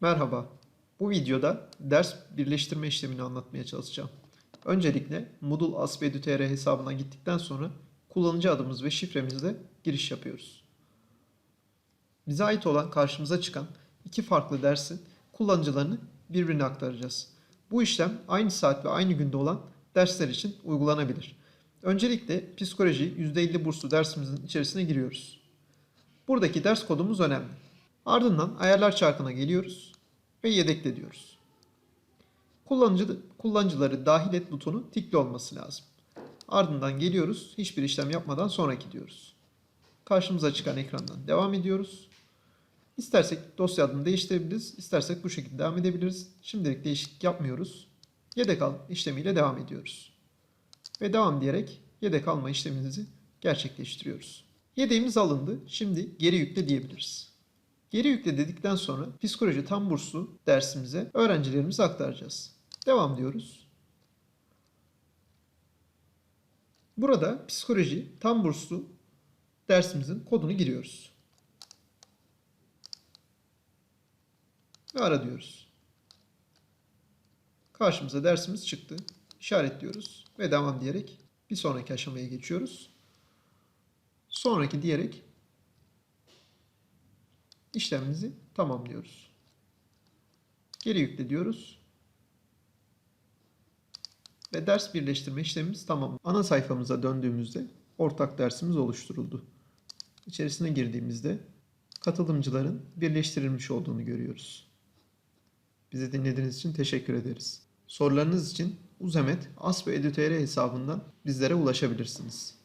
Merhaba. Bu videoda ders birleştirme işlemini anlatmaya çalışacağım. Öncelikle Moodle ASP.edu.tr hesabına gittikten sonra kullanıcı adımız ve şifremizle giriş yapıyoruz. Bize ait olan karşımıza çıkan iki farklı dersin kullanıcılarını birbirine aktaracağız. Bu işlem aynı saat ve aynı günde olan dersler için uygulanabilir. Öncelikle psikoloji %50 burslu dersimizin içerisine giriyoruz. Buradaki ders kodumuz önemli. Ardından ayarlar çarkına geliyoruz ve yedekle diyoruz. Kullanıcı, kullanıcıları dahil et butonu tikli olması lazım. Ardından geliyoruz, hiçbir işlem yapmadan sonraki diyoruz. Karşımıza çıkan ekrandan devam ediyoruz. İstersek dosya adını değiştirebiliriz, istersek bu şekilde devam edebiliriz. Şimdilik değişiklik yapmıyoruz. Yedek al işlemiyle devam ediyoruz. Ve devam diyerek yedek alma işlemimizi gerçekleştiriyoruz. Yedeğimiz alındı. Şimdi geri yükle diyebiliriz. Geri yükle dedikten sonra psikoloji tam burslu dersimize öğrencilerimize aktaracağız. Devam diyoruz. Burada psikoloji tam burslu dersimizin kodunu giriyoruz. Ve ara diyoruz. Karşımıza dersimiz çıktı. İşaretliyoruz ve devam diyerek bir sonraki aşamaya geçiyoruz. Sonraki diyerek işlemimizi tamamlıyoruz. Geri yükle diyoruz. Ve ders birleştirme işlemimiz tamam. Ana sayfamıza döndüğümüzde ortak dersimiz oluşturuldu. İçerisine girdiğimizde katılımcıların birleştirilmiş olduğunu görüyoruz. Bizi dinlediğiniz için teşekkür ederiz. Sorularınız için Uzemet Asp.edu.tr hesabından bizlere ulaşabilirsiniz.